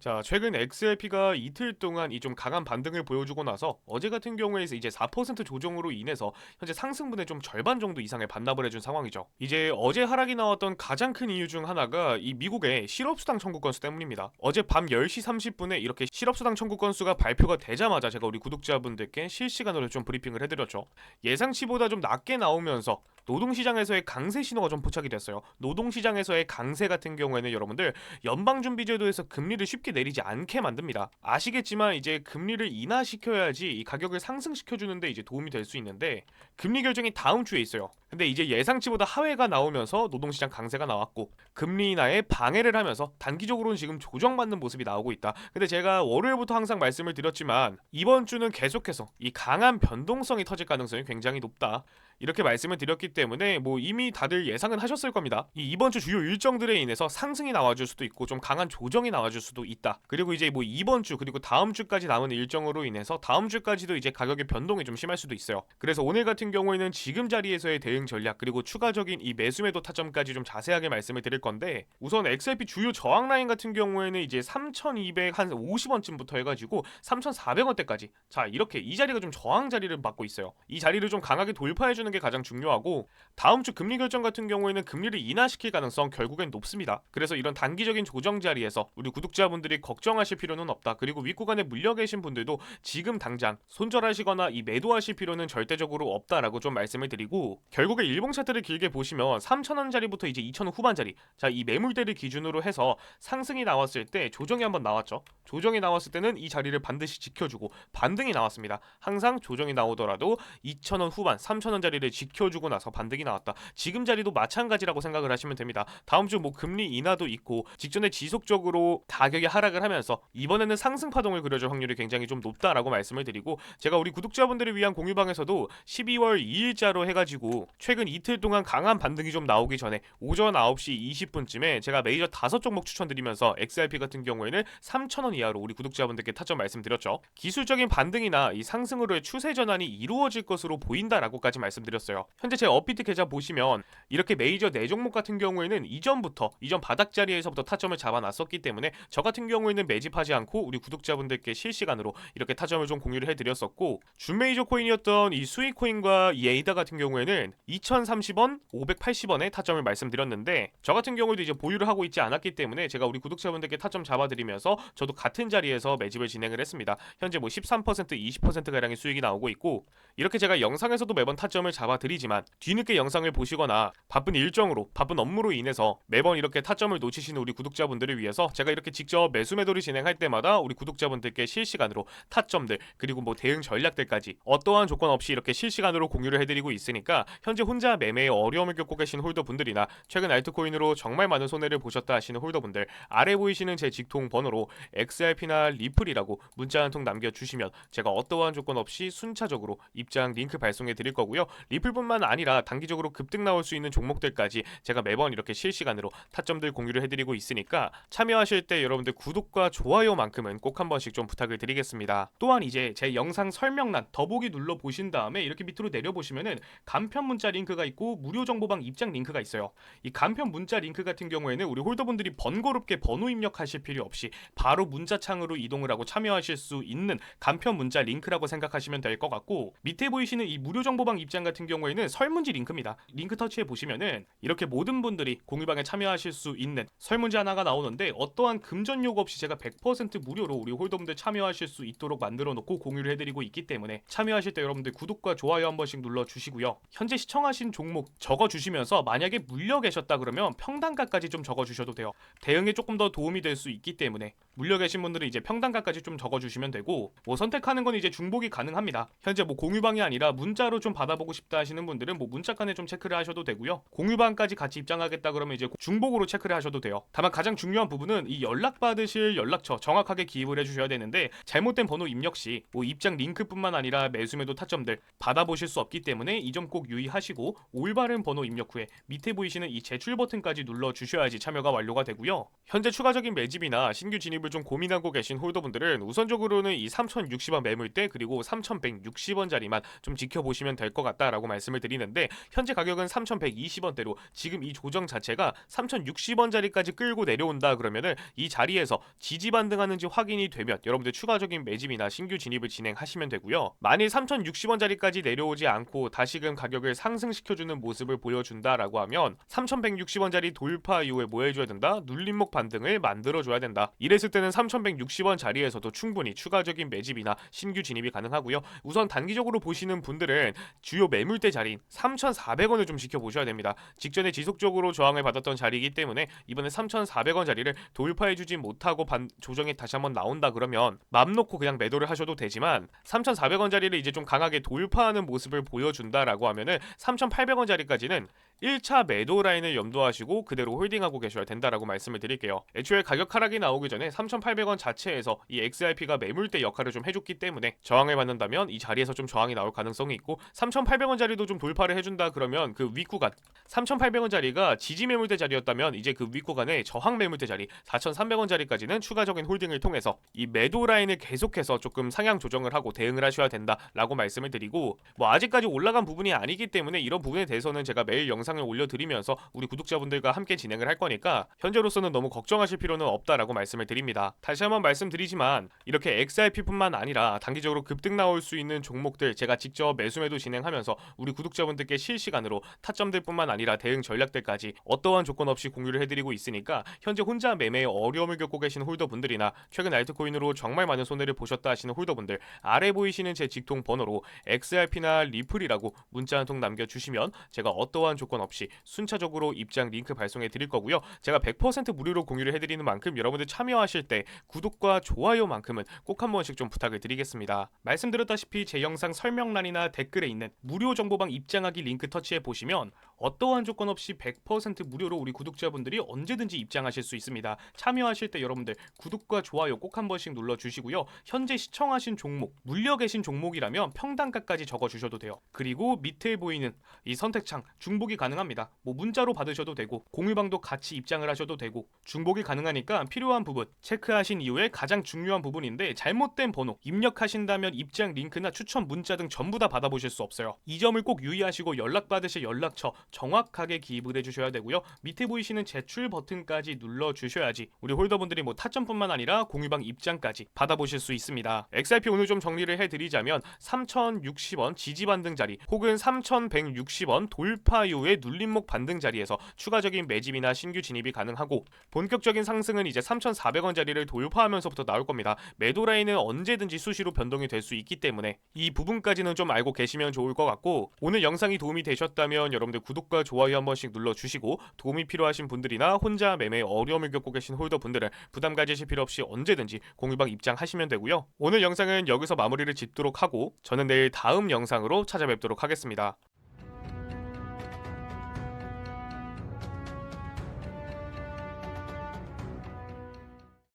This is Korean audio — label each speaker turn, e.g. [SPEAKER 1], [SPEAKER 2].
[SPEAKER 1] 자, 최근 XRP가 이틀 동안 이 좀 강한 반등을 보여주고 나서 어제 같은 경우에 이제 4% 조정으로 인해서 현재 상승분의 좀 절반 정도 이상의 반납을 해준 상황이죠. 이제 어제 하락이 나왔던 가장 큰 이유 중 하나가 이 미국의 실업수당 청구 건수 때문입니다. 어제 밤 10시 30분에 이렇게 실업수당 청구 건수가 발표가 되자마자 제가 우리 구독자분들께 실시간으로 좀 브리핑을 해드렸죠. 예상치보다 좀 낮게 나오면서 노동시장에서의 강세 신호가 좀 포착이 됐어요. 노동시장에서의 강세 같은 경우에는 여러분들 연방준비제도에서 금리를 쉽게 내리지 않게 만듭니다. 아시겠지만 이제 금리를 인하시켜야지 이 가격을 상승시켜 주는데 이제 도움이 될 수 있는데 금리 결정이 다음 주에 있어요. 근데 이제 예상치보다 하회가 나오면서 노동시장 강세가 나왔고 금리 인하에 방해를 하면서 단기적으로는 지금 조정받는 모습이 나오고 있다. 근데 제가 월요일부터 항상 말씀을 드렸지만 이번 주는 계속해서 이 강한 변동성이 터질 가능성이 굉장히 높다. 이렇게 말씀을 드렸기 때문에 뭐 이미 다들 예상은 하셨을 겁니다. 이 이번 주 주요 일정들에 인해서 상승이 나와줄 수도 있고 좀 강한 조정이 나와줄 수도 있다. 그리고 이제 뭐 이번 주 그리고 다음 주까지 남은 일정으로 인해서 다음 주까지도 이제 가격의 변동이 좀 심할 수도 있어요. 그래서 오늘 같은 경우에는 지금 자리에서의 대응 전략 그리고 추가적인 이 매수 매도 타점까지 좀 자세하게 말씀을 드릴 건데 우선 XRP 주요 저항 라인 같은 경우에는 이제 3,200한 50원쯤부터 해가지고 3,400원대까지 자 이렇게 이 자리가 좀 저항 자리를 맡고 있어요. 이 자리를 좀 강하게 돌파해주는 게 가장 중요하고 다음 주 금리 결정 같은 경우에는 금리를 인하시킬 가능성 결국엔 높습니다. 그래서 이런 단기적인 조정 자리에서 우리 구독자분들 이 걱정하실 필요는 없다. 그리고 윗구간에 물려 계신 분들도 지금 당장 손절하시거나 이 매도하실 필요는 절대적으로 없다라고 좀 말씀을 드리고 결국에 일봉 차트를 길게 보시면 3,000원 자리부터 이제 2,000원 후반 자리 자 이 매물대를 기준으로 해서 상승이 나왔을 때 조정이 한번 나왔죠. 조정이 나왔을 때는 이 자리를 반드시 지켜주고 반등이 나왔습니다. 항상 조정이 나오더라도 2,000원 후반, 3,000원 자리를 지켜주고 나서 반등이 나왔다. 지금 자리도 마찬가지라고 생각을 하시면 됩니다. 다음 주 뭐 금리 인하도 있고 직전에 지속적으로 가격이 하 락을 하면서 이번에는 상승 파동을 그려줄 확률이 굉장히 좀 높다라고 말씀을 드리고 제가 우리 구독자분들을 위한 공유방에서도 12월 2일자로 해가지고 최근 이틀 동안 강한 반등이 좀 나오기 전에 오전 9시 20분쯤에 제가 메이저 다섯 종목 추천드리면서 XRP 같은 경우에는 3,000원 이하로 우리 구독자분들께 타점 말씀드렸죠. 기술적인 반등이나 이 상승으로의 추세 전환이 이루어질 것으로 보인다라고까지 말씀드렸어요. 현재 제 업비트 계좌 보시면 이렇게 메이저 네 종목 같은 경우에는 이전부터 이전 바닥 자리에서부터 타점을 잡아놨었기 때문에 저 같은 경우에는 매집하지 않고 우리 구독자분들께 실시간으로 이렇게 타점을 좀 공유를 해드렸었고 준 메이저 코인이었던 이 수익 코인과 이 에이다 같은 경우에는 2,030원, 580원에 타점을 말씀드렸는데 저 같은 경우에도 이제 보유를 하고 있지 않았기 때문에 제가 우리 구독자분들께 타점 잡아드리면서 저도 같은 자리에서 매집을 진행을 했습니다. 현재 뭐 13%, 20% 가량의 수익이 나오고 있고 이렇게 제가 영상에서도 매번 타점을 잡아드리지만 뒤늦게 영상을 보시거나 바쁜 일정으로 바쁜 업무로 인해서 매번 이렇게 타점을 놓치시는 우리 구독자분들을 위해서 제가 이렇게 직접 매수 매도를 진행할 때마다 우리 구독자분들께 실시간으로 타점들 그리고 뭐 대응 전략들까지 어떠한 조건 없이 이렇게 실시간으로 공유를 해드리고 있으니까 현재 혼자 매매에 어려움을 겪고 계신 홀더분들이나 최근 알트코인으로 정말 많은 손해를 보셨다 하시는 홀더분들 아래 보이시는 제 직통 번호로 XRP나 리플이라고 문자 한 통 남겨주시면 제가 어떠한 조건 없이 순차적으로 입장 링크 발송해 드릴 거고요. 리플뿐만 아니라 단기적으로 급등 나올 수 있는 종목들까지 제가 매번 이렇게 실시간으로 타점들 공유를 해드리고 있으니까 참여하실 때 여러분들 구독과 좋아요만큼은 꼭 한 번씩 좀 부탁을 드리겠습니다. 또한 이제 제 영상 설명란 더보기 눌러 보신 다음에 이렇게 밑으로 내려 보시면은 간편 문자 링크가 있고 무료 정보방 입장 링크가 있어요. 이 간편 문자 링크 같은 경우에는 우리 홀더분들이 번거롭게 번호 입력하실 필요 없이 바로 문자창으로 이동을 하고 참여하실 수 있는 간편 문자 링크라고 생각하시면 될 것 같고 밑에 보이시는 이 무료 정보방 입장 같은 경우에는 설문지 링크입니다. 링크 터치해 보시면은 이렇게 모든 분들이 공유방에 참여하실 수 있는 설문지 하나가 나오는데 어떠한 금전 요구 없이 제가 100% 무료로 우리 홀더분들 참여하실 수 있도록 만들어 놓고 공유를 해드리고 있기 때문에 참여하실 때 여러분들 구독과 좋아요 한 번씩 눌러 주시고요. 현재 시청하신 종목 적어 주시면서 만약에 물려 계셨다 그러면 평단가까지 좀 적어 주셔도 돼요. 대응에 조금 더 도움이 될 수 있기 때문에 물려 계신 분들은 이제 평단가까지 좀 적어 주시면 되고 뭐 선택하는 건 이제 중복이 가능합니다. 현재 뭐 공유방이 아니라 문자로 좀 받아보고 싶다 하시는 분들은 뭐 문자칸에 좀 체크를 하셔도 되고요. 공유방까지 같이 입장하겠다 그러면 이제 중복으로 체크를 하셔도 돼요. 다만 가장 중요한 부분은 이 연락 받 으실 연락처 정확하게 기입을 해주셔야 되는데 잘못된 번호 입력 시 뭐 입장 링크뿐만 아니라 매수매도 타점들 받아보실 수 없기 때문에 이 점 꼭 유의하시고 올바른 번호 입력 후에 밑에 보이시는 이 제출 버튼까지 눌러 주셔야지 참여가 완료가 되고요. 현재 추가적인 매집이나 신규 진입을 좀 고민 고민하고 계신 홀더분들은 우선적으로는 이 3,060원 매물대 그리고 3,160원짜리만 좀 지켜보시면 될 것 같다라고 말씀을 드리는데 현재 가격은 3,120원대로 지금 이 조정 자체가 3,060원짜리까지 끌고 내려온다 그러면은 이 자리에서 지지 반등하는지 확인이 되면 여러분들 추가적인 매집이나 신규 진입을 진행하시면 되고요. 만일 3,060원짜리까지 내려오지 않고 다시금 가격을 상승시켜주는 모습을 보여준다라고 하면 3,160원짜리 돌파 이후에 뭐 해줘야 된다? 눌림목 반등을 만들어줘야 된다. 이랬을 때는 3,160원 자리에서도 충분히 추가적인 매집이나 신규 진입이 가능하고요. 우선 단기적으로 보시는 분들은 주요 매물대 자리인 3,400원을 좀 지켜보셔야 됩니다. 직전에 지속적으로 저항을 받았던 자리이기 때문에 이번에 3,400원 자리를 돌파해주지 못 하고 반, 조정이 다시 한번 나온다 그러면 맘 놓고 그냥 매도를 하셔도 되지만 3,400원 자리를 이제 좀 강하게 돌파하는 모습을 보여준다라고 하면은 3,800원 자리까지는 1차 매도 라인을 염두하시고 그대로 홀딩하고 계셔야 된다라고 말씀을 드릴게요. 애초에 가격 하락이 나오기 전에 3,800원 자체에서 이 XRP가 매물대 역할을 좀 해줬기 때문에 저항을 받는다면 이 자리에서 좀 저항이 나올 가능성이 있고 3,800원 자리도 좀 돌파를 해준다 그러면 그 윗구간 3,800원 자리가 지지 매물대 자리였다면 이제 그 윗구간의 저항 매물대 자리 4,300원 자리까지는 추가적인 홀딩을 통해서 이 매도 라인을 계속해서 조금 상향 조정을 하고 대응을 하셔야 된다라고 말씀을 드리고 뭐 아직까지 올라간 부분이 아니기 때문에 이런 부분에 대해서는 제가 매일 영상 을 올려드리면서 우리 구독자분들과 함께 진행을 할 거니까 현재로서는 너무 걱정하실 필요는 없다라고 말씀을 드립니다. 다시 한번 말씀드리지만 이렇게 XRP뿐만 아니라 단기적으로 급등 나올 수 있는 종목들 제가 직접 매수매도 진행하면서 우리 구독자분들께 실시간으로 타점들뿐만 아니라 대응 전략들까지 어떠한 조건 없이 공유를 해드리고 있으니까 현재 혼자 매매에 어려움을 겪고 계신 홀더분들이나 최근 알트코인으로 정말 많은 손해를 보셨다 하시는 홀더분들 아래 보이시는 제 직통 번호로 XRP나 리플이라고 문자 한 통 남겨주시면 제가 어떠한 조건 없이 순차적으로 입장 링크 발송해 드릴 거고요. 제가 100% 무료로 공유를 해드리는 만큼 여러분들 참여하실 때 구독과 좋아요만큼은 꼭 한 번씩 좀 부탁을 드리겠습니다. 말씀드렸다시피 제 영상 설명란이나 댓글에 있는 무료 정보방 입장하기 링크 터치해 보시면 어떠한 조건 없이 100% 무료로 우리 구독자분들이 언제든지 입장하실 수 있습니다. 참여하실 때 여러분들 구독과 좋아요 꼭 한 번씩 눌러 주시고요. 현재 시청하신 종목, 물려 계신 종목이라면 평단가까지 적어 주셔도 돼요. 그리고 밑에 보이는 이 선택창 중복이 가능합니다. 뭐 문자로 받으셔도 되고 공유방도 같이 입장을 하셔도 되고 중복이 가능하니까 필요한 부분 체크하신 이후에 가장 중요한 부분인데 잘못된 번호 입력하신다면 입장 링크나 추천 문자 등 전부 다 받아보실 수 없어요. 이 점을 꼭 유의하시고 연락 받으실 연락처 정확하게 기입을 해주셔야 되고요. 밑에 보이시는 제출 버튼까지 눌러 주셔야지 우리 홀더분들이 뭐 타점뿐만 아니라 공유방 입장까지 받아보실 수 있습니다. XRP 오늘 좀 정리를 해드리자면 3,060원 지지 반등 자리 혹은 3,160원 돌파 이후에 눌림목 반등 자리에서 추가적인 매집이나 신규 진입이 가능하고 본격적인 상승은 이제 3,400원 자리를 돌파하면서부터 나올 겁니다. 매도 라인은 언제든지 수시로 변동이 될 수 있기 때문에 이 부분까지는 좀 알고 계시면 좋을 것 같고 오늘 영상이 도움이 되셨다면 여러분들 구독과 좋아요 한 번씩 눌러주시고 도움이 필요하신 분들이나 혼자 매매에 어려움을 겪고 계신 홀더 분들은 부담 가지실 필요 없이 언제든지 공유방 입장하시면 되고요. 오늘 영상은 여기서 마무리를 짓도록 하고 저는 내일 다음 영상으로 찾아뵙도록 하겠습니다.